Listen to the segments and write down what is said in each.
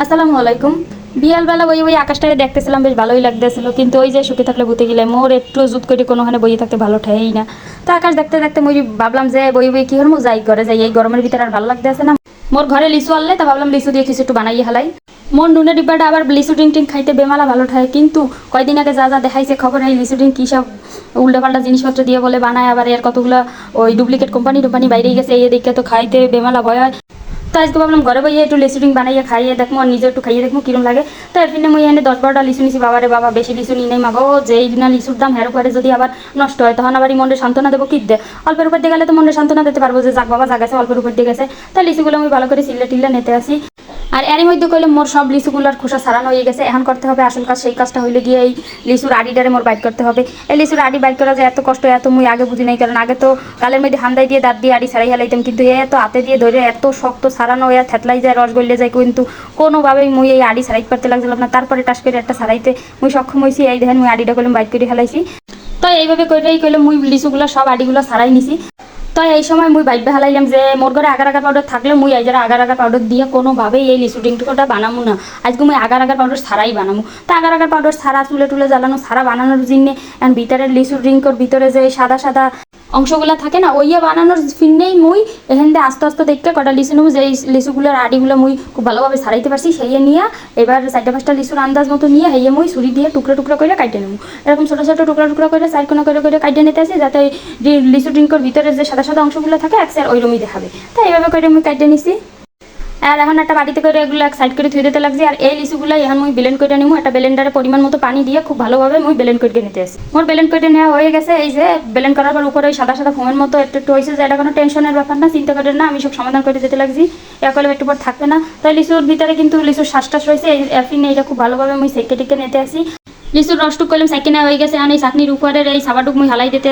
আসসালামু আলাইকুম। বিয়ালবেলা ওই ওই আকাশটাকে দেখতেছিলাম, বেশ ভালোই লাগতেছিল। কিন্তু ওই যে শুকে থাকলে ভূতে গেলে মোর একটু জুত করে কোনোখানে বইয়ে থাকতে ভালো ঠেই না। তো আকাশ দেখতে দেখতে মই ভাবলাম যে বই বই কি হরমু যাই ঘরে যাই, এই গরমের ভিতরে আর ভালো লাগতেছে না। মোর ঘরে লিচু আনলে, তা ভাবলাম লিচু দিয়ে কিছু একটু বানাই হালাই। মোর নুনের ডিব্বাটা আবার লিচু ডিং টিং খাইতে বেমালা ভালো ঠায় কিন্তু কয়দিন আগে যা যা দেখাইছে খবর, এই লিচু ডিং কী সব উল্টাপাল্টা জিনিসপত্র দিয়ে বলে বানায়। আবার এর কতগুলো ওই ডুপ্লিকেট কোম্পানি টোম্পানি বাইরেই গেছে, এই দিকে তো খাইতে বেমালা ভয় হয়। তো আজকে ভাবলাম ঘরে বইয়ে একটু লিচু ডিং বানাইয়ে খাইয়ে দেখব আর নিজে একটু খাইয়ে দেখব কিরম লাগে। তো এর ফিনে মুই এনে দশ বারোটা লিচু নিছি, বাবারে বাবা, বেশি লিচু নিয়ে নাই মাগো যে এই দিনা লিচুর দাম হেরো করে যদি আবার নষ্ট হয়, তখন আবার এই মনে সান্ত্বনা দেবো কি দে? অল্পের উপর দিয়ে গেলে তো মনে সান্ত্বনা দিতে পারব যে, যাক বাবা জাগাছে অল্পের উপর দিয়ে গেছে। তাই লিচুগুলো আমি ভালো করে সিলে টিলে নিতে আসি। আর এর মধ্যে কইলে, মোর সব লিচুগুলোর খোসা সারানো হয়ে গেছে। এখন করতে হবে আসল কাজ, সেই কাজটা হইলে গিয়ে এই লিচুর আডিটারে মোর বাইট করতে হবে। এই লিচুর আডি বাইট করা যে এত কষ্ট, এত মুই আগে বুঝি নাই, কারণ আগে তো কালের মধ্যে হান্দাই দিয়ে দাঁত দিয়ে আডি সারাই হেলাইতাম, কিন্তু এ তো হাতে দিয়ে ধরে এত শক্ত সারানো হয়ে থেতলাই যায়, রস গলে যায়, কিন্তু কোনোভাবেই মুই এই আডি সারাই করতে লাগছিলাম না। তারপরে টাস করে একটা সারাইতে মুই সক্ষম হয়েছি এই দেখেন মুই আডিটা করলাম বাইট করে হেলাইছি। তো এইভাবে কইলেই কইলে, মুই লিচুগুলো সব আডিগুলো সারাই নিছি। তো এই সময় মুই বাইক হালাইলাম যে মোর ঘরে আগার আগার পাউডার থাকলে মুই এই যারা আগার আগার পাউডার দিয়ে কোনোভাবেই এই লিচু ড্রিঙ্কটা বানামু না। আজকে মুই আগার আগার পাউডার ছাড়াই বানামু। তো আগার আগার পাউডার ছাড়া চুলে টুলে জ্বালানো ছাড়া বানানোর জন্য ভিতরে লিচু ড্রিঙ্কর ভিতরে যে সাদা সাদা অংশগুলো থাকে না, ওইয়া বানানোর ফিন্ডেই মুই এখান দিয়ে আস্তে আস্তে দেখতে কটা লিচু নেব যে লিচুগুলোর আডিগুলো মুই খুব ভালোভাবে সারাইতে পারছি, সেইয়ে নিয়ে এবার চারটা পাঁচটা লিচুর আন্দাজ মতো নিয়ে হেয়ে মুই ছুরি দিয়ে টুকরো টুকরো করে কাটে নেব এরকম ছোটো ছোটো টুকরো টুকরো করে চার কোনো করে করে কাটে নিতে আসি, যাতে লিচু ড্রিঙ্কর ভিতরে যে সাদা সাদা অংশগুলো থাকে, এক স্যার ওইরমই দেখাবে। তাই এভাবে করে আমি কাটে নিছি। আর এখন একটা বাটিতে করে এগুলো এক সাইড করে ধুয়ে দিতে লাগছে। আর এই লিচুগুলো এখন মুই ব্লেন্ড করে নিবো একটা ব্লেন্ডারে পরিমাণ মতো পানি দিয়ে খুব ভালোভাবে মুই ব্লেন্ড করে নিতে আসি মোর ব্লেন্ড করে নেওয়া হয়ে গেছে। এই যে ব্লেন্ড করার পর উপরে ওই সাদা সাদা ফোমের মতো একটু একটু হয়েছে যে এটা কোনো টেনশনের ব্যাপার না, চিন্তা করেন না, আমি সব সমাধান করে দিতে লাগছি। একলে একটু পর থাকবে না। তাই লিচুর ভিতরে কিন্তু লিচুর শ্বাসটাস রয়েছে। এই এফিনে এটা খুব ভালোভাবে মুই সেকে টেকে নিতে আসি লিচুর রসটুক করলাম সাইকেনা হয়ে গেছে এখন এই চাকনির উপরে এই সাবাটুক মুই হালাই দিতে।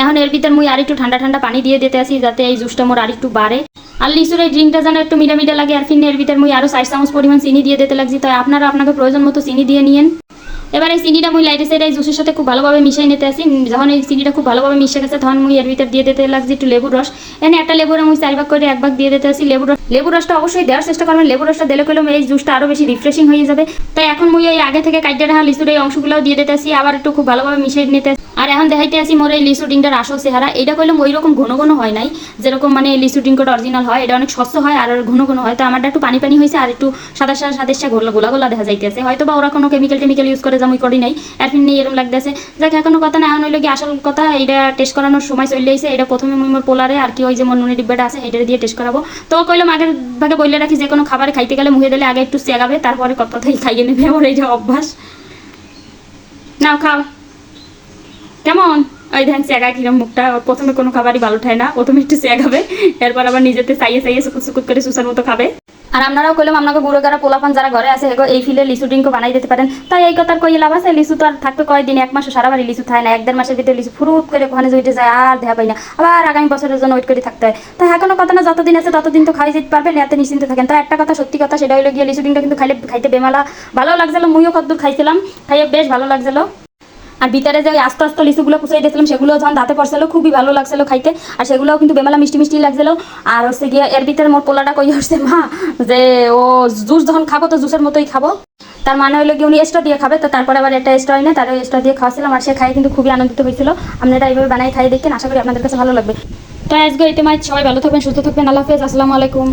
এখন এর ভিতর মুই আর একটু ঠান্ডা ঠান্ডা পানি দিয়ে দিতে আসি যাতে এই জুসটা মোর আর একটু বাড়ে আর লিচুর এই ড্রিঙ্কটা যেন একটু মিডা মিডা লাগে আর ফির এর ভিতর মুই আরও চার চামচ পরিমাণ চিনি দিয়ে দিতে লাগছি। তাই আপনারা আপনাকে প্রয়োজন মতো চিনি দিয়ে নিয়েন। এবার এই চিনিটা মুই লাইটে এটা জুসের সাথে খুব ভালোভাবে মিশিয়ে নিতে আসি। যখন এই চিনিটা খুব ভালোভাবে মিশে গেছে, তখন মুই এর ভিতর দিয়ে দিতে লাগছি একটু লেবুর রস। এখানে একটা লেবুর মুই চার ভাগ করে এক ভাগ দিয়ে দিতে আসি। লেবুর রস লেবুর রসটা অবশ্যই দেওয়ার চেষ্টা করবেন। লেবুর রসটা দিলে করলাম এই জুসটা আরও বেশি রিফ্রেশিং হয়ে যাবে। তাই এখন মুই এই আগে থেকে কাইটে রাখা লিচুর এই অংশগুলোও দিয়ে দিতে আসি। আবার একটু খুব ভালোভাবে মিশিয়ে নিতে। আর এখন দেখাইতে আসি মোর এই লিচু ডিংটার আসল চেহারা। এটা করলাম ওই রকম ঘন ঘন হয় নাই। যেরকম মানে ডিঙ্কটা অরিজিনাল হয়, এটা অনেক স্বচ্ছ হয় আর ঘন ঘন হয়। তো আমারটা একটু পানি পানি হয়েছে আর একটু সাদা সাদা সাদা গোলা গোলা গোলা দেখা যাইতেছে। হয়তো বা ওরা কোনো কেমিক্যাল টেমিক্যাল ইউজ করে জামুই করি নাই। আর ফির এরকম লাগতেছে। যাক, এখনও কথা না এখন হইল কি আসল কথা এটা টেস্ট করানোর সময় চলে এসে এটা প্রথমে মোর পোলারে আর কি ওই যে মোর নুনের ডিব্বাটা আছে এটা দিয়ে টেস্ট করাবো। তো কইলাম আগের ভাগে বললে রাখি, যে কোনো খাবার খাইতে গেলে মুখে দিলে আগে একটু চেগাবে, তারপরে কথাই খাইয়ে নেবে। আমার এইটা অভ্যাস। নাও, খাও। কেমন ওই ধ্যান, চেগা কিরম মুখটা? প্রথমে কোনো খাবারই ভালো ঠায় না। প্রথমে একটু চেগাবে এরপর আবার নিজেতে চাইয়ে চাইয়ে সুকুত সুকুত করে সুসার মতো খাবে। আর আপনারাও কইলাম আপনাকে গুঁড়ো গাড়া পোলাপান যারা ঘরে আছে, এগো, এই ফিলে লিচু ড্রিঙ্কও বানাই দিতে পারেন। তাই এই কথার কই লাভ আছে? লিচু তো আর থাকতে কয়দিন? এক মাসে সারা বাড়ি লিচু থাকে না। এক দেড় মাসের ভিতরে লিচু ফুরুত করে ওখানে জুইতে যায়, আর দেখা পাই না। আবার আগামী বছরের জন্য ওয়েট করে থাকতে হয়। তাই এখনও কথা না, যতদিন আছে ততদিন তো খাই যেতে পারবেন এতে নিশ্চিন্তে থাকেন। তো একটা কথা, সত্যি কথা, সেটা হলো গিয়ে লিচু ড্রিঙ্কটা কিন্তু খাইলে, খাইতে বেমালা। ভালো লাগছিল, মুইও কদ্দূর খাইছিলাম। খাইয়ে বেশ ভালো লাগছিল। আর ভিতরে যে ওই আস্তে আস্তে লিচুগুলো কুচাই দিয়েছিলাম, সেগুলো যখন দাঁতে পড়ছিল, খুবই ভালো লাগছিল খাইতে। আর সেগুলোও কিন্তু বেমালা মিষ্টি মিষ্টি লাগছিল। আর হচ্ছে গিয়ে এর ভিতরে মোর পোলাটা কই হচ্ছে মা? যে ও জুস যখন খাব, তো জুসের মতোই খাব। তার মানে হলো কি উনি এক্সট্রা দিয়ে খাবে, তো তারপরে আবার একটা এক্সট্রা হয় না তার এক্সট্রা দিয়ে খাওয়াছিলাম। আর সে খাই কিন্তু খুবই আনন্দিত হয়েছিল। আপনারা এইভাবে বানাই খাই দেখেন, আশা করি আপনাদের কাছে ভালো লাগবে। তো আজকে এতে মাই সবাই ভালো থাকবেন, সুস্থ থাকবেন। আল্লাহ হাফেজ, আসসালামু আলাইকুম।